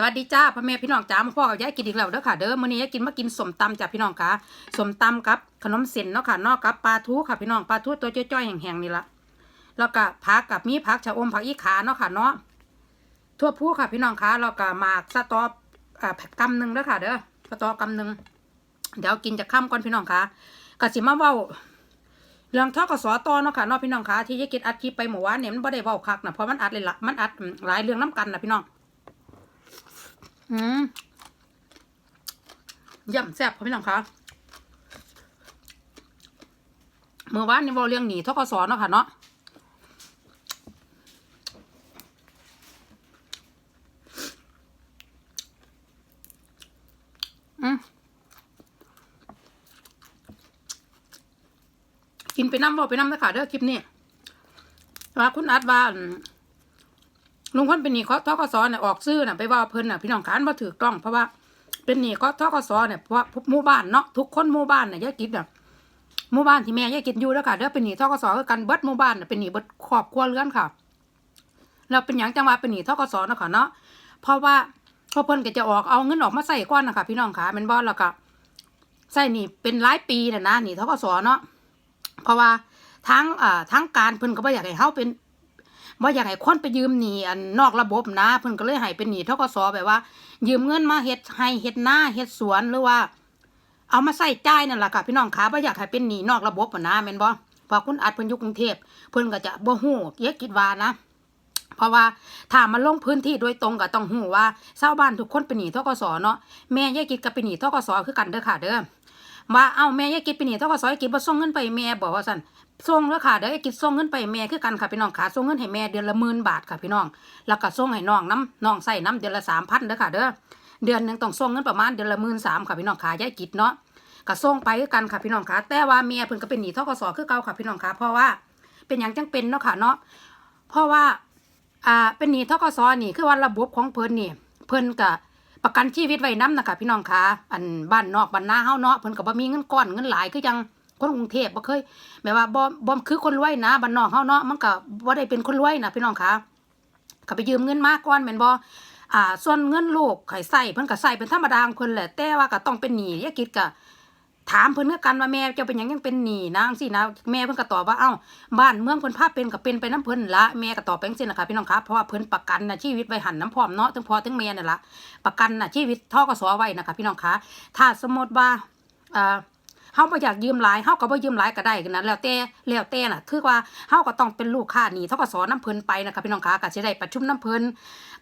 สวัสดีจ้าพ่อแม่พี่น้องจ้ามาพ่อกับยายกินอีกแล้วเด้อค่ะเด้อมื้อนี้ยายกินมากินสมตำจ้ะพี่น้องค่ะสมตำกับขนมเส้นเนาะค่ะเนอกกับปลาทูค่ะพี่น้องปลาทูตัวจ้อยๆแห้งๆนี่ละแล้วก็ผักกับมีผักชะอมผักอีขาเนาะค่ะเนาะทั่วผู้ค่ะพี่น้องค่ะแล้วก็หมากสตออ่ากำหนึ่งเด้อค่ะเด้อสตอกำหนึ่งเดี๋ยวกินจะข้ามก่อนพี่น้องค่ะกสิมาเว้าเรื่องทอกสตเนาะค่ะเนาะพี่น้องค่ะที่ยายกินอัดคลิปไปเมื่อวานเนี่ยมันบ่ได้เว้าคักนะเพราะมันอัดเลยละมันอัดหลายเรื่องน้กันนะพี่น้อง อืมย่ำแซ่บค่ะพี่น้องคะเมื่อวานนี่บอเรื่องหนีทกสเนาะค่ะเนาะกินไปน้ำบ่ไปน้ำนะค่ะเด้อคลิปนี้ว่าคุณอัดว่าน ลุงพ้นเป็นหนี้เขาทกสเนี่ยออกซื้อน่ะไปว่าเพิ่นน่ะพี่น้องขานมาถือกล้องเพราะว่า เป็นหนี้เขาทกสเนี่ยเพราะว่าหมู่บ้านเนาะทุกคนหมู่บ้านน่ะยายกิจอะหมู่บ้านที่แม่ยายกิจอยู่แล้วค่ะเด้อเป็นหนี้ทกสคือกันเบิดหมู่บ้านน่ะเป็นหนี้เบิดครอบครัวเรือนค่ะแล้วเป็นหยังจังว่าเป็นหนี้ทกสเนาะค่ะเนาะเพราะว่าพอเพิ่นก็จะออกเอาเงินออกมาใส่ก้อนนะคะพี่น้องค่ะเป็นบ่แล้วก็ใส่หนี้เป็นหลายปีน่ะนะหนี้ทกสเนาะเพราะว่าทั้งอ่าทั้งการเพิ่นก็บ่อยากให้เฮาเป็น ว่าอยากให้คนไปยืมหนี้อันนอกระบบนะ เพิ่นก็เลยให้เป็นหนี้ทกสแบบว่า ยืมเงินมาเฮ็ดให้เฮ็ดหน้าเฮ็ดสวนหรือว่า เอามาใส่จ่ายนั่นแหละค่ะพี่น้องคะว่าอยากให้เป็นหนี้นอกระบบนะแม่นบ่พอคุณอัดเพิ่นอยู่กรุงเทพเพิ่นก็จะบ่ฮู้เยอะคิดว่านะเพราะว่าถ้ามาลงพื้นที่โดยตรงก็ต้องฮู้ว่าชาวบ้านทุกคนเป็นหนี้ทกสเนาะแม่ยายกิดก็เป็นหนี้ทกสคือกันเด้อค่ะเด้อว่าเอ้าแม่ยายกิดเป็นหนี้ทกสยายกิดบ่ส่งเงินไปแม่บอกว่าซั่น ส่งแล้วค่ะเดี๋ยวไอ้กิจส่งเงินไปแม่คือกันค่ะพี่น้องค่ะส่งเงินให้แม่เดือนละหมื่นบาทค่ะพี่น้อง แล้วก็ส่งให้น้องน้ำน้องใส่น้ำเดือนละสามพันเด้อค่ะเด้อเดือนหนึ่งต้องส่งเงินประมาณเดือนละหมื่นสามค่ะพี่น้องค่ะยายกิจเนาะก็ส่งไปคือกันค่ะพี่น้องค่ะแต่ว่าเมียเพิ่นก็เป็นหนี้ทกสคือเก่าค่ะพี่น้องค่ะเพราะว่าเป็นอย่างจังเป็นเนาะค่ะเนาะเพราะว่าอ่าเป็นหนี้ทกสนี่คือว่าระบบของเพิ่นนี่เพิ่นก็ประกันชีวิตไว้น้ำนะคะพี่น้องค่ะอันบ้านนอกบ้านนาเฮาเนาะเพิ่นก็บ่มีเงินก้อนเงินหลายคือจัง คนกรุงเทพบ่เคยแบบว่าบ่บ่คือคนรวยนะบ้านนอกเฮาเนาะมันก็บ่ได้เป็นคนรวยนะพี่น้องคะก็ไปยืมเงินมาก่อนแม่นบ่อ่า ส่วนเงินลูกให้ใส่เพิ่นก็ใส่เป็นธรรมดาของเพิ่นแหละแต่ว่าก็ต้องเป็นหนี้ยายกิดก็ถามเพิ่นคือกันว่าแม่เจ้าเป็นหยังยังเป็นหนี้นะจังซี่นะแม่เพิ่นก็ตอบว่าเอ้าบ้านเมืองเพิ่นพาเป็นก็เป็นไปนํเพิ่นละแม่ก็ตอบไปจังซี่นะคะพี่น้องคะเพราะว่าเพิ่นประกันน่ะชีวิตไว้หันน้ำพร้อมเนาะทั้งพ่อทั้งแม่นั่นล่ะประกันน่ะชีวิตทกสไว้นะคะพี่น้องคะถ้าสมมติว่าอ่า เฮาบ่อยากยืมหลายเฮาก็บ่ยืมหลายก็ได้กันนะแล้วแต่แล้วแต่น่ะ คือว่าเฮาก็ต้องเป็นลูกค้าหนี้ทกสน้ำเพิ่นไปนะคะพี่น้องคะก็สิได้ประชุมน้ำเพิ่น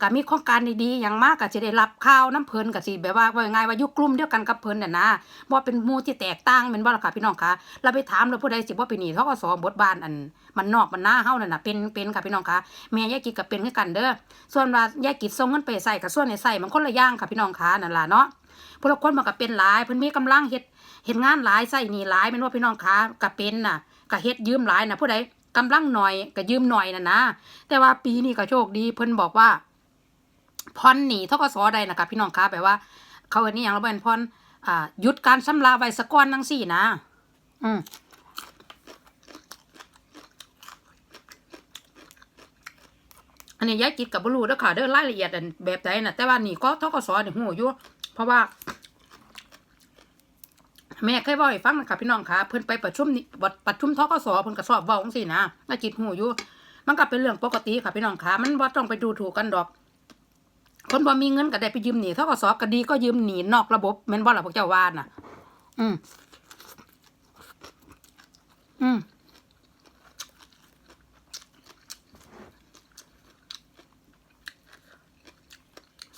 ก็มีโครงการดีๆอย่างมากก็สิได้รับข่าวน้ำเพิ่นก็สิแบบว่าว่าง่ายว่าอยู่กลุ่มเดียวกันกับเพิ่นน่ะนะบ่เป็นหมู่ที่แตกต่างแม่นบ่ล่ะค่ะพี่น้องคะเราไปถามแล้วผู้ใดสิบ่เป็นหนี้ทกสบทบาทอันมันนอกมันหน้าเฮานั่นน่ะเป็นเป็นค่ะพี่น้องคะแม่ยายกิจก็เป็นคือกันเด้อส่วนว่ายายกิจส่งเงินไปใส่กับส่วนให้ใส่มันคนละอย่างค่ะพี่น้องคะนั่นล่ะเนาะ ผู้ละคนมันก็เป็นหลายเพิ่นมีกำลังเฮ็ดเห็นงานหลายใส่หนี่หลายเป็นว่าพี่น้องคะก็เป็นน่ะก็เฮ็ดยืมหลายน่ะผู้ใดกำลังหน่อยก็ยืมหน่อยน่ะนะ แต่ว่าปีนี้ก็โชคดีเพิ่นบอกว่าพรหนีทกสได้นะคะพี่น้องคะแปลว่า เขาอันนี้อย่างเราเป็นพรอ่าหยุดการชำระไว้สก้อนทั้งสี่นะ อืมอันนี้ยายกิดกับบรูเด้อค่ะเด้อรายละเอียดแบบใดน่ะแต่ว่านี่ก็ทกสนี่หูอยู่ เพราะว่า แม่เคยบอกให้ฟังนะคะพี่น้องคะเพิ่นไปประชุมนี่บัดประชุมทกสเพิ่นก็สอบเว้าจังซี่นะน่าจิตหูอยู่มันก็เป็นเรื่องปกติค่ะพี่น้องคะมันบ่ต้องไปดูถูกกันดอกคนบ่มีเงินก็ได้ไปยืมหนี้ทกสก็ดีก็ยืมหนี้นอกระบบแม่นบ่ล่ะพวกเจ้าว่าน่ะ อืมอืม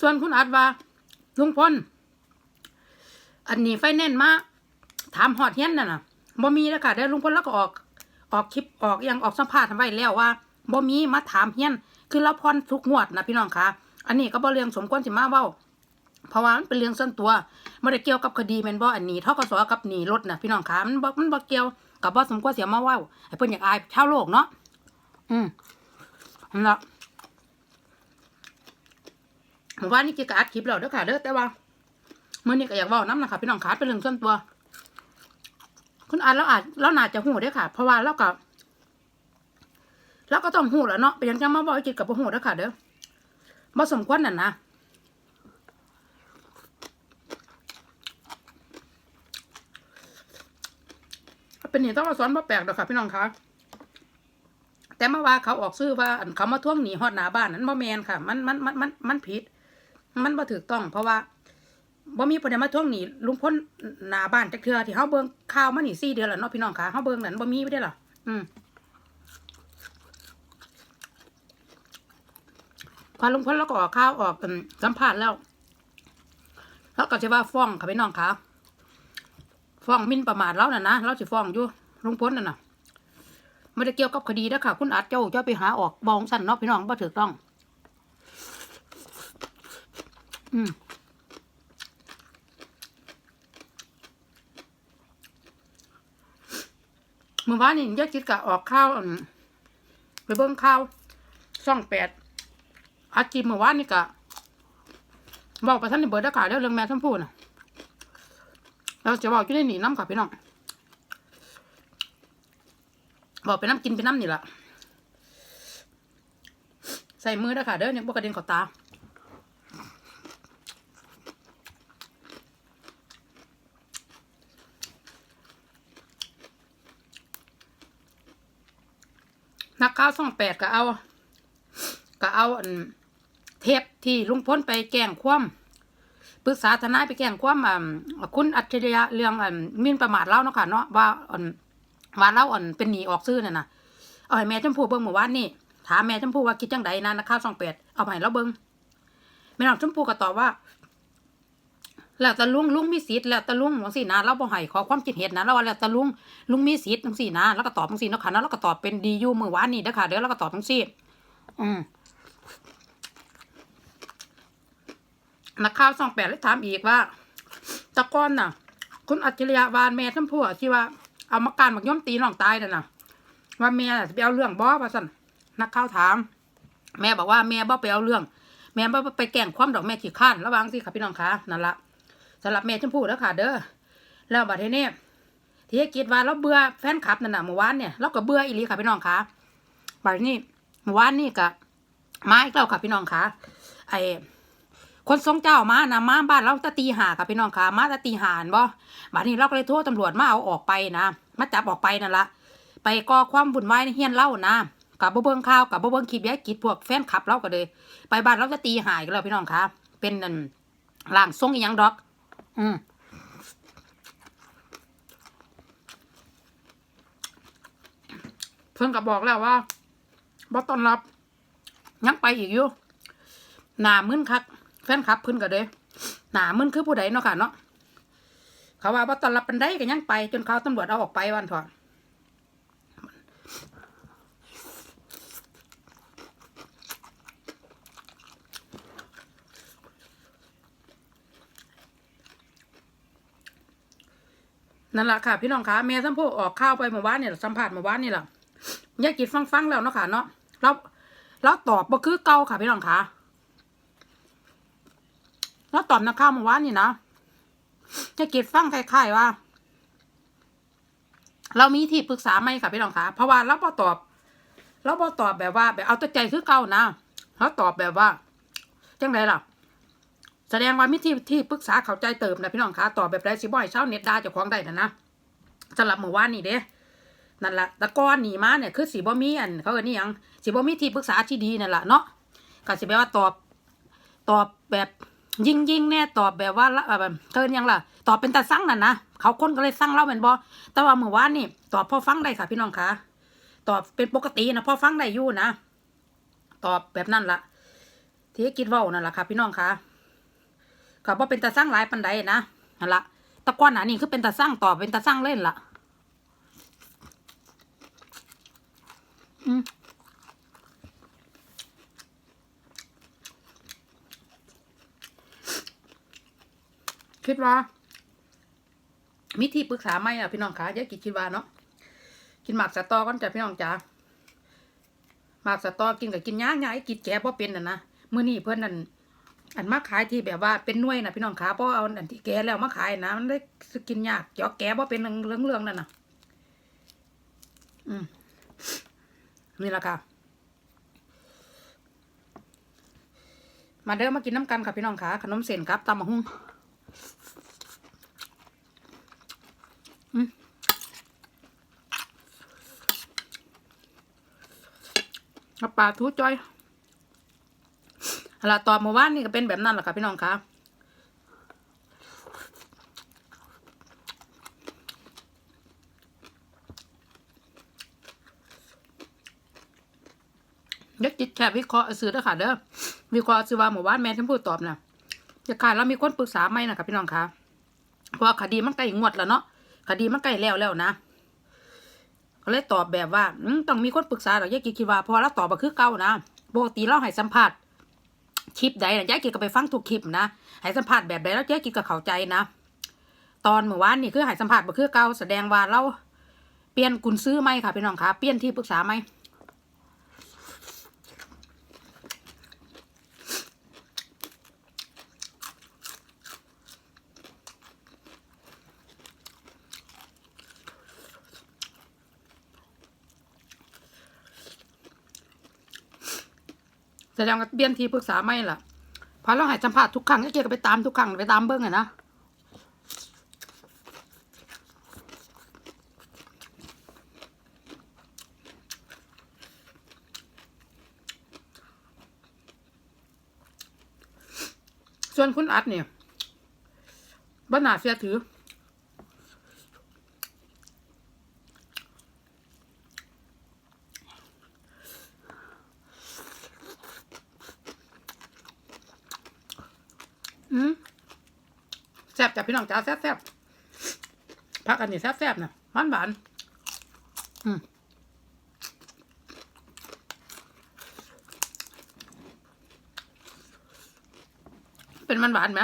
ส่วนคุณอัดว่าลุงพล อันนี้ไฟแนนซ์มาถามฮอดเฮียนน่ะนะบ่มีแล้วค่ะได้ลุงพลแล้วก็ออกออกคลิปออกอยังออกสัมภาษณ์ไว้แล้วว่าบ่มีมาถามเฮียน คือเราพรทุกงวดนะพี่น้องคะอันนี้ก็บ่เรื่องสมควรสิมาเว้าเพราะว่ามันเป็นเรื่องส่วนตัวไม่ได้เกี่ยวกับคดีแมนบ่อันนี้ทกสกับหนีรถนะพี่น้องคะมันบ่มันบ่เกี่ยวกับบ่สมควรเสียมาเว้าให้เพิ่นอยากอายชาวโลกเนาะอืมนั่นละผมว่านี่กิจกอัดคลิปแล้วเด้อค่ะเด้อแต่ว่า มื่อนี้ก็อยากบอกน้ำนะคะพี่น้องขาเป็นเรื่องส่วนตัว คุณอาเราอาจเราน่าจะหูได้ค่ะ เพราะว่าเราก็เราก็ต้องหูแล้วเนาะเป็นยังจะมาบอกจิตกับหูได้ค่ะ เด้อมาสมควรน่ะนะเป็นนี่ต้องมาสอนมาแปลกดอกค่ะพี่น้องคะแต่มาว่าเขาออกซื้อว่าเขามาท่วงหนีฮอดหนาบ้านนั้นบ่แมนค่ะ มันมันมันมันมันผิด มันบ่ถูกต้องเพราะว่า บ่มีประเดมาทวงหนี้ลุงพ้นหน้าบ้านจักเทือที่เฮาเบิ่งข่าวมานี่4เดือนแล้วเนาะพี่น้องค่ะเฮาเบิ่งนั่นบ่มีบ่ได้หรออืมพอลุงพ้นแล้วก็ออกข่าวออกสัมภาษณ์แล้วแล้วก็จะว่าฟ้องค่ะพี่น้องค่ะฟ้องมินประมาทเราน่ะนะเราจะฟ้องอยู่ลุงพ้นน่ะนะไม่ได้เกี่ยวกับคดีนะค่ะ คุณอาจเจ้าเจ้าไปหาออกบองสั้นเนาะพี่น้องบ่ถูกต้อง อืม เมื่อวานนี่ยายจิตกะออกข้าวไปเบิ่งข้าวช่องแปดอาจีเมื่อวานนี่กะบอกไปท่านในเบิร์ดอากาศเรื่องแม่ท่านพูดนะเราจะบอกอยู่ในหนีน้ำกับพี่น้องบอกไปน้ำกินไปน้ำนี่ละใส่มือเด้ค่ะเด้อเนี่ยบกกระเด็นขอตา นักข่าวส่องแปดก็เอา ก็เอาอันเทปที่ลุงพ้นไปแกล้งคว่ำปรึกษาทนายไปแกล้งคว่ำคุณอัจฉริยะเรื่องอันมินประมาทเล่าเนาะค่ะเนาะว่าอันว่าเล่าอันเป็นหนีออกซื้อน่ะนะเอาให้แม่ชมพู่เบิ่งเมื่อวานนี่ถามแม่ชมพู่ว่าคิดจังใดนะนักข่าวสองแปดเอาไปให้เราเบิ่งแม่น้องชมพู่ก็ตอบว่า แล้วแต่ลุงลุงมีสิทธิ์แล้วแต่ลุงจังซี่นะเราบ่ให้ขอความคิดเห็นนะเราว่าแล้วแต่ลุงลุงมีสิทธิ์จังซี่นะแล้วก็ตอบจังซี่เนาะค่ะเนาะแล้วก็ตอบเป็นดีอยู่เมื่อวานนี่เด้อค่ะเดี๋ยวเราก็ตอบจังซี่ อืมนักข่าวสองแปดเลยถามอีกว่าตะก้อนน่ะ คุณอัจฉริยะวานแม่ทั้งผัวที่ว่าเอามาการบักย่อมตีน้องตายน่ะนะว่าแม่จะไปเอาเรื่องบ่ว่าสั่นนักข่าวถาม แม่บอกว่าแม่บ่ไปเอาเรื่อง แม่บ่ไปแกล้งความดอกแม่ขี้ข้านระวังสิค่ะพี่น้องคะนั่นละ สำหรับแม่ชมพู่แล้วค่ะ เด้อแล้วบัดนี้เนี่ยที่คิดว่าเราเบื่อแฟนคลับนั่นน่ะเมื่อวานเนี่ยเราก็เบื่ออีลีค่ะพี่น้องคะบัดนี้เมื่อวานนี่ก็มาอีกแล้วค่ะพี่น้องคะไอคนทรงเจ้ามานะมาบ้านเราตะตีหาค่ะพี่น้องค่ะมาตะตีหานบ่บัดนี้เราก็เลยโทษตำรวจมาเอาออกไปนะมาจับออกไปนั่นละไปก่อความวุ่นวายในเฮียนเล่านะกับบ่เบิ่งข่าวกับบ่เบิ่งคลิปยายกิจพวกแฟนคลับเราก็เลย ไปบ้านเราจะตีหายกันแล้วพี่น้องค่ะเป็นนั่นล่างทรงอีหยังดอก อืมเพิ่นก็บอกแล้วว่าบ่ต้อนรับ ยังไปอีกอยู่หนามึนคักแฟนคลับเพิ่นก็เด้หนามึนคือผู้ใดเนาะค่ะเนาะเขาว่าว่าตอนรับเป็นได้ก็ยังไป จนเขาตำรวจเอาออกไปวันเถอะ นั่นแหละค่ะ พี่น้องคะแม่สัมโพออกข้าวไปเมื่อวานเนี่ยสัมผัสเมื่อวานนี่แหละยายกิดฟังฟังๆแล้วเนาะค่ะเนาะเราเราตอบบ่คือเก่าค่ะพี่น้องคะแล้วตอบนักข่าวเมื่อวานนี่นะจะกิดฟังคล้ายๆว่า เรามีที่ปรึกษาไหมค่ะพี่น้องคะเพราะว่าเราพอตอบเราพอตอบแบบว่า แบบเอาแต่ใจคือเก่านะเขาตอบแบบว่าจังไรล่ะ แสดงว่ามีที่ที่ปรึกษาเข้าใจเติมนะพี่น้องคะตอบแบบไรสิบ่อยเช้าเน็ตดาจะคล้องได้นะนะสำหรับเมื่อวานนี่เด้นั่นแหละต่ก้อนหนีมาเนี่ยคือสีบ่มีอันเขาเนนี่ยังสีบ่มีที่ปรึกษาที่ดีนั่นแหละเนาะก็สิแปลว่าตอบตอบแบบยิงยิงๆแน่ตอบแบบว่าละแบบเกินยังล่ะ ตอบเป็นตาสั่งนั่นนะเขาคนก็เลยสั่งเล่าเป็นบอแต่ว่าเมื่อวานนี่ตอบพอฟังได้ค่ะ พี่น้องคะตอบเป็นปกตินะพอฟังได้อยู่นะ ตอบแบบนั่นละที่คิดว่านั่นแหละค่ะพี่น้องคะ ก็บ่เป็นตาสั่งหลายปันใดนะนั่นละตะก้อนหนานี่คือเป็นตาสั่งตอบเป็นตาสั่งเล่นละอืมคิดว่ามีที่ปรึกษาไหมอะพี่น้องคะยายกิจคิดว่าเนาะกินหมากสะตอก่อนจ้ะพี่น้องจ๋าหมากสะตอกินกับกินย่างย่างกินแก่บ่เป็นน่ะนะมื้อนี้เพิ่นนั่น อันมาขายที่แบบว่าเป็นน่วยนะพี่น้องขาเพราะเอาอันที่แกแล้วมาขายนะมันได้กินยากเจาะแกเพราะเป็นเรื่องๆนั่นน่ะอืมนี่ละค่ะมาเด้อมากินน้ำกันค่ะพี่น้องขาขนมเส้นครับตำมะฮุ่งกับปลาทูจ้อย ล่ะตอบเมื่อวานนี่ก็เป็นแบบนั้นแหละค่ะพี่น้องคะเด็กจิตแคบวิเคราะห์ซื้อเด้อค่ะเด้อวิเคราะห์ซื้อว่าหมู่บ้านแม่ที่พูดตอบน่ะจะขายแล้วมีคนปรึกษาไหมนะคะพี่น้องคะเพราะคดีมันใกล้งวดแล้วเนาะคดีมันใกล้แล้วแล้วนะก็เลยตอบแบบว่าต้องมีคนปรึกษาหรอกยายกิคิวาเพราะว่าเราตอบมาคือเก่านะปกติเราให้สัมภาษณ์ คลิปใดนะยายกิก็ไปฟังทุกคลิปนะให้สัมผัสแบบใดแล้วยายกิก็เข้าใจนะตอนเมื่อวานนี่คือให้สัมผัสบ่คือเก่าแสดงว่าเราเปลี่ยนกุญซื้อไหมค่ะพี่น้องคะเปลี่ยนที่ปรึกษาไหม แสดงว่าเปลี่ยนทีปรึกษาไม่ล่ะเพราะเราหายสัมภาษณ์ทุกครั้งก็เกียกับไปตามทุกครั้งไปตามเบิ้งอะนะส่วนคุณอัดเนี่ยบ้านาเสียถือ จ้ะพี่น้องจ้าแซ่บแซ่บพักอันนี้แซ่บแซ่บนะหวานหวานอืมเป็นมันหวานไหม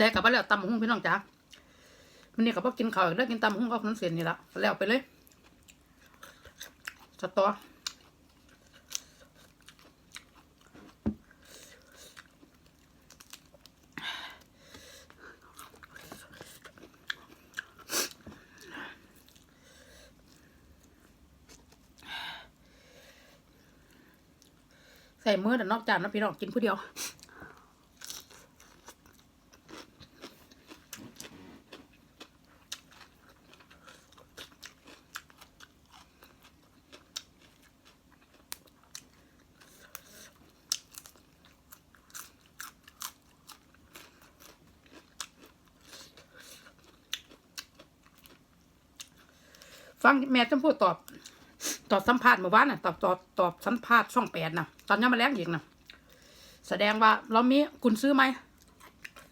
กินได้กับว่าแล้วตำหุ่งพี่น้องจ้ามันนี่กับว่ากินข้าวอีกแล้วกินตำหุ่งก็น้ำเสียนนี่ละแล้วไปเลยสตอใส่มือแต่นอกจานนะพี่น้องกินผู้เดียว ฟังแม่ชมพูดตอบ ตอบสัมภาษณ์เมื่อวานน่ะตอบตอบตอบสัมภาษณ์ช่องแปดน่ะ ตอนนี้มาแล้งอีกน่ะ แสดงว่าเรามีคุณซื้อไหม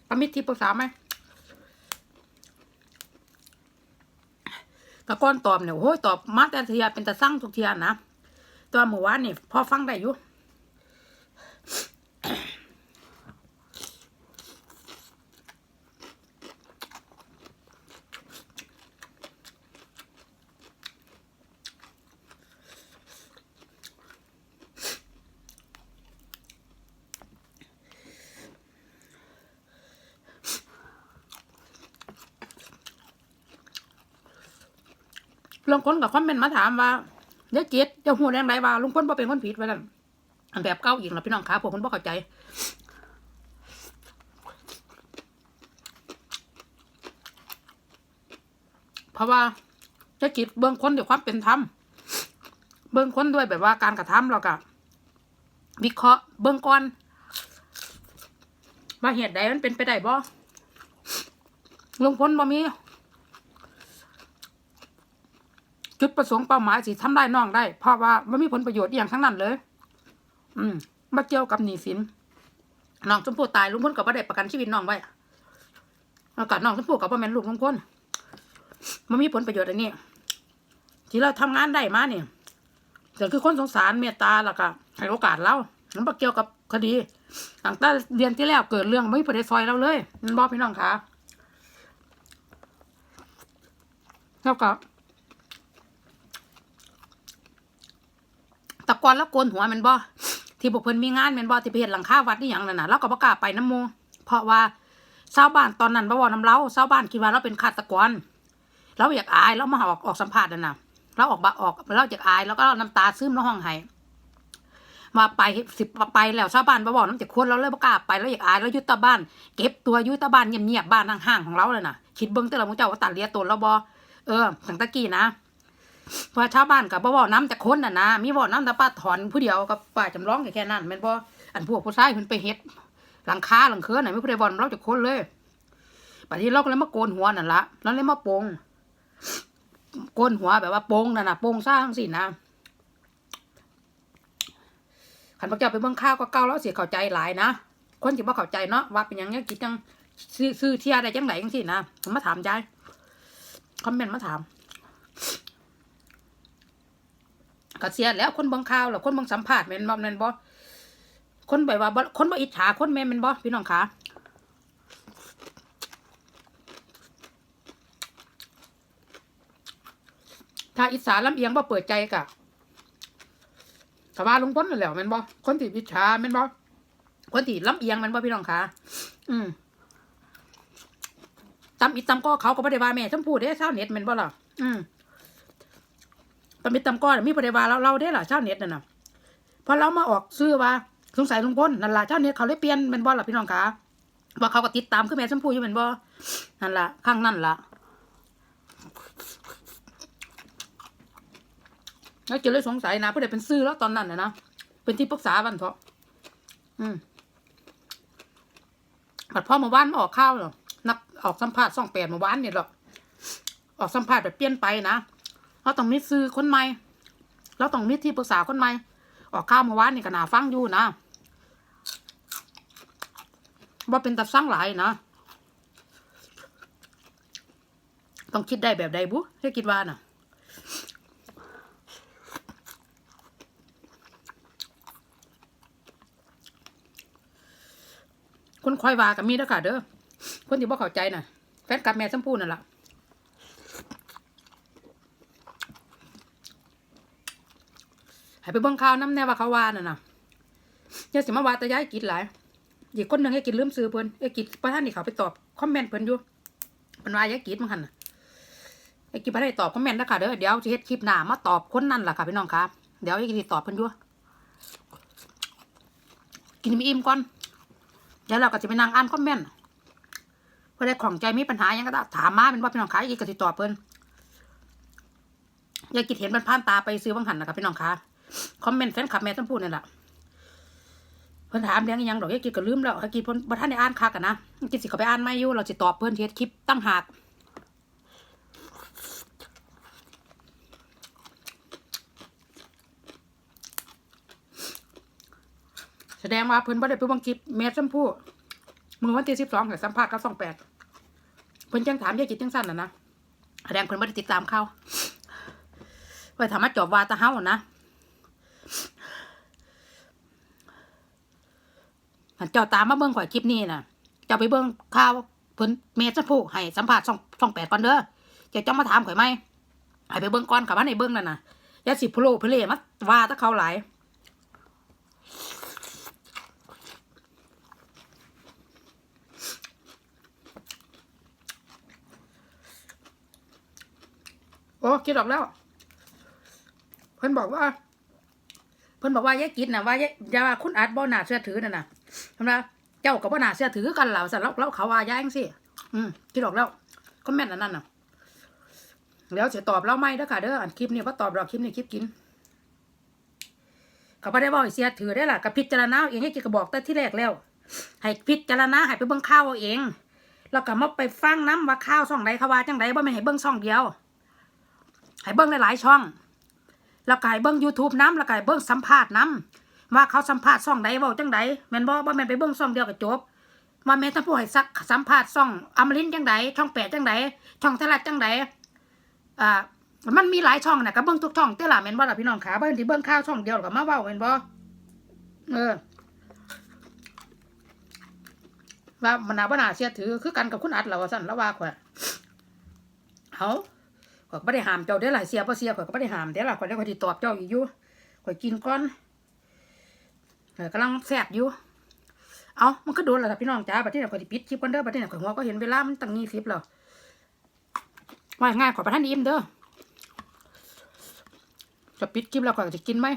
ประมีที่ปรึกษาไหมตะก้อนตอบเนี่ยโอ้ยตอบมาแต่เทียเป็นตะสั่งทุกเทียนะแตัวาเมื่อวานนี่พอฟังได้อยู่ ลงคนกับคอมเมนต์มาถามว่าเด็กเจ็ดจะหูแรงไรว่าลุงพลบ่เป็นคนผิดไว้นั่นอันแบบเก้าอีกนะพี่น้องขาพวกคนบ่เข้าใจเพราะว่าเด็กจิตเบื้องคนด้วยความเป็นธรรมเบื้องคนด้วยแบบว่าการกระทำเราก็วิเคราะห์เบื้องก่อนว่าเหตุใดมันเป็นไปได้บ่ลุงพลบ่มี จุดประสงค์เป้าหมายสิทำได้น้องได้ เพราะว่าไม่มีผลประโยชน์อย่างทั้งนั้นเลย อืมมาเกี่ยวกับหนี้สินน้องชมพู่ตายลุงพลก็บ่ได้ประกันชีวิตน้องไว้แล้วก็น้องชมพู่ก็บ่แม่นลูกลุงพลมันมีผลประโยชน์อันนี้ที่เราทำงานได้มาเนี่ยแต่คือคนสงสารเมตตาแล้วก็ให้โอกาสเรามันบ่เกี่ยวกับคดีตั้งแต่เรียนที่แล้วเกิดเรื่องไม่มีประเด็ซอยเราเลยมันบอกพี่น้องคะแล้วก็ ตะกอนแล้วโกนหัวมันบ่ที่พวกเพิ่นมีงานแมันบ่ที่ไปเฮ็ดหลังคาวัดนี่หยังนั่นน่ะเราก็บ่กล้าไปน้ำหมู่เพราะว่าชาวบ้านตอนนั้นบ่เว้านํเราชาวบ้านคิดว่าเราเป็นฆาตกรเราอยากอายเรามาออกออกสัมภาษณ์นั่นน่ะเราออกบาออกเราจากอายแล้วก็น้ำตาซึมในห้องไห้มาไปสิบไปแล้วชาวบ้านมาบอกน้ำจากคนเราเลยประกล้าไปแล้วอยากอายแล้วยุตตาบ้าน เก็บตัวยุตตาบ้านเงียบๆบ้านห่างๆของเราเลยนะคิดเบิ้งแต่ละมุเจ้าว่าตัดเลียตัวเราบอเออตั้งตะกี้นะ เพราะชาวบ้านกับบ่บอกน้ำจากคนน่ะนะมีบอกน้ำแต่ป้าถอนผู้เดียวกับป้าจำลองแค่นั้นแม่นบ่อันพวกผู้ชายเพิ่นไปเฮ็ด หลังคาหลังเคือนไหนไม่ผู้ใดบอลเราจากคนเลยปัจจุบันเราก็เลยมาโกนหัวนั่นละแล้วเลยมาโปงโกนหัวแบบว่าโปงนั่นน่ะโปงสร้างสินะขันพระเจ้าไปเบิ่งข้าวก็เก่าแล้วเสียเข้าใจหลายนะคนที่บ่เข้าใจเนาะว่าเป็นยังเนี้ยคิดจังซื้อเที่ยได้จังไหนจังสินะมมาถามยายคอมเมนต์มาถาม ก็เสียแล้วคนบิ่งข่าวแล้วคนบิ่งสัมภาษณ์แม่นบ่แม่นบ่คนแบบว่าคนบ่อิจฉาคนแม่นแม่นบ่พี่น้องคะถ้าอิจฉาลำเอียงบ่เปิดใจกะก็ว่าลุงพ้นนั่นแหละแม่นบ่คนที่อิจฉาแม่นบ่คนที่ลำเอียงแม่นบ่พี่น้องคะอืมตำอิดตำก็เขาก็บ่ได้ว่าแม่ชมพู่เด้ชาวเน็ตแม่นบ่ล่ะอืม ตำอิดตำก็มีบ่ได้ว่าเราเราเด้ล่ะชาวเน็ตนั่นน่ะพอเรามาออกซื้อว่าสงสัยลุงพลนั่นล่ะเจ้าเน็ตเขาเลยเปลี่ยนเป็นบ่ล่ะพี่น้องคะว่าเขาก็ติดตามคือแม่ชมพูอยู่เป็นบ่นั่นล่ะข้างนั่นล่ะแล้วจะเลยสงสัยนะเพื่อได้เป็นซื้อแล้วตอนนั้นนะนะเป็นที่ปรึกษาวันเถอะอืมบัดพ่อมาว่านมาออกข้าวหรอนักออกสัมภาษณ์ซ่องแปดมาว่านเนี่ยหรอออกสัมภาษณ์แบบเปลี่ยนไปนะ เราต้องมีซื้อคนใหม่เราต้องมีที่ปรึกษาคนใหม่ออกข้าวเมาว่านนี่ก็น่าฟังอยู่นะว่าเป็นตัดสร้างหลายนะต้องคิดได้แบบใดบุให้คิดว่าน่ะคนคอยว่ากับมีแล้วค่ะเด้อคนที่บ่เข้าใจน่ะ แฟนกับแม่ชมพู่นั่นแหละ ให้ไปเบิ่งข่าวน้ำแน่ว่าเขาว่าน่ะนะย่าสิมาว่าแต่ยายกิดหลายอีกคนหนึ่งไอ้กิดลืมซื้อเพิ่นไอ้กิดประธานนี่เขาไปตอบคอมเมนต์เพิ่นอยู่เพิ่นว่ายายกิดมันหันน่ะไอ้กิดบ่ได้ตอบคอมเมนต์นะคะเด้อเดี๋ยวสิเฮ็ดคลิปหน้ามาตอบคนนั้นล่ะค่ะพี่น้องครับเดี๋ยวไอ้กิดตอบเพิ่นอยู่กินมีอิ่มก่อนเดี๋ยวเราก็จะไปนั่งอ่านคอมเมนต์เพื่อได้ของใจมีปัญหายังก็ได้ถามมาเป็นว่าพี่น้องคะไอ้กิดก็สิตอบเพิ่นยายกิดเห็นมันผ่านตาไปซื้อบังหันนะคะพี่น้องคะ คอมเมนต์แฟนคลับแม่ต้องพูดนี่แหละเพิ่นถามเรื่องอิหยังดอกยายกิดก็ลืมแล้วยายกิดเพิ่นบ่ทันได้อ่านคักอะนะยายกิดสิเขาไปอ่านไม่อยู่เราสิตอบเพิ่นเฮ็ดคลิปตั้งหากแสดงว่าเพิ่นบ่ได้ไปบิ่งคลิปแม่ชมพู่มื้อวันที่12ก็สัมภาษณ์กับ28เพิ่นจังถามยายกิดจังซั่นน่ะนะแสดงเพิ่นบ่ได้ติดตามข่าวไว้ถามมาจอบว่าตาเฮานะ อันเจ้าตามมาเบิ่งข่อยคลิปนี้น่ะ เจ้าไปเบิ่งข่าวเพิ่นเมจะพูให้สัมภาษณ์ช่องช่องแปดก่อนเด้อเจ้าจ้องมาถามข่อยไหมให้ไปเบิ่งก่อนค่ะว่าในเบิ่งนั่นน่ะยาสิพโลเพลมาว่าตะเขาหลายโอ้คิดออกแล้ว เพิ่นบอกว่า เพิ่นบอกว่ายายกินน่ะว่ายายว่าคุณอาจบ่น่าเชื่อถือน่ะนะ ทำไมเจ้ากับบ่น่าเชื่อถือกันเหล่าสันแล้วแล้วเขาว่ายายจังสิอืมคิดออกแล้วคอมเมนอันนั้นน่ะแล้วจะตอบเราไม่เด้อค่ะเด้ออันคลิปนี้บ่ตอบดอกคลิปนี้คลิปกินเขาบ่ได้บอกเสียถือได้ล่ะกับพิจารณาเองให้กินก็บอกแต่ที่แรกแล้ว ให้พิจารณาให้ไปเบิ่งข่าวเอาเองแล้วก็มาไปฟังน้ำว่าข่าวช่องใดเขาว่าจังใดบ่แม่ให้เบิ่งช่องเดียวให้เบิ่งหลายๆช่องแล้วก็ให้เบิ่ง YouTube น้ำแล้วก็ให้เบิ่งสัมภาษณ์น้ำ ว่าเขาสัมภาษณ์ช่องใดเว้าจังใดแมนบ่บ่แมนไปเบิ่งช่องเดียวก็จบว่าแม่นถ้าผู้ให้สักสัมภาษณ์ช่องอมรินจังใดช่องแปดจังใดช่องทยรัฐจังใดอ่ามันมีหลายช่องนะก็เบิ่งทุกช่องเด้ล่ะแมนบ่ล่ะพี่น้องขาบ่ที่เบิ่งข่าวช่องเดียวแล้วก็มาเว้าแมนบ่เออว่ามันนาบ่น่าเชื่อถือคือกันกับคุณอัดแล้วว่าซั่นล้วว่าข่อยเฮาข่อยก็ไม่ได้ห้ามเจ้าเด้อล่ะเสียบ่เสียข่อยก็ไม่ได้ห้ามเด้อล่ะข่อยได้ข่อยสิตอบเจ้าอีกยู่ข่อยกินก่อน กำลังแซ่บอยู่ เอามันก็โดนแล้วล่ะพี่น้องจ้าบัดนี้น่ะข่อยสิปิดคลิปก่อนเด้อบัดนี้น่ะข่อยหัวก็เห็นเวลามันตั้ง20แล้วว่าง่ายขอยบ่ทันอิ่มเด้อ จะปิดคลิปแล้วก็จะกินไหม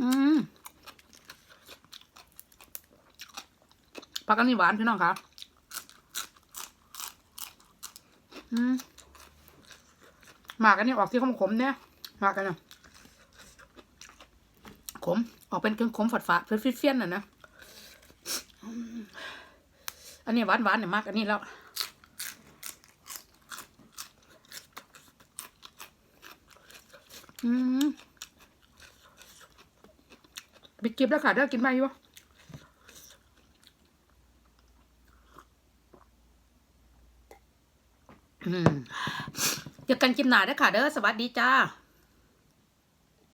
อืมปลากอันนี้หวานพี่น้องครับ อืม หมากอันนี้ออกที่ขมๆเนี่ยหมากกันนะขมออกเป็นเครื่องขมฝาดฝาดเฟี้ยนๆน่ะนะอันนี้หวานๆเนี่ยมากอันนี้แล้วอืมบิดกิบแล้วค่ะเด้อกินไหมอยู่อืมเจอ กันกิมหนาเด้อค่ะเด้อสวัสดีจ้า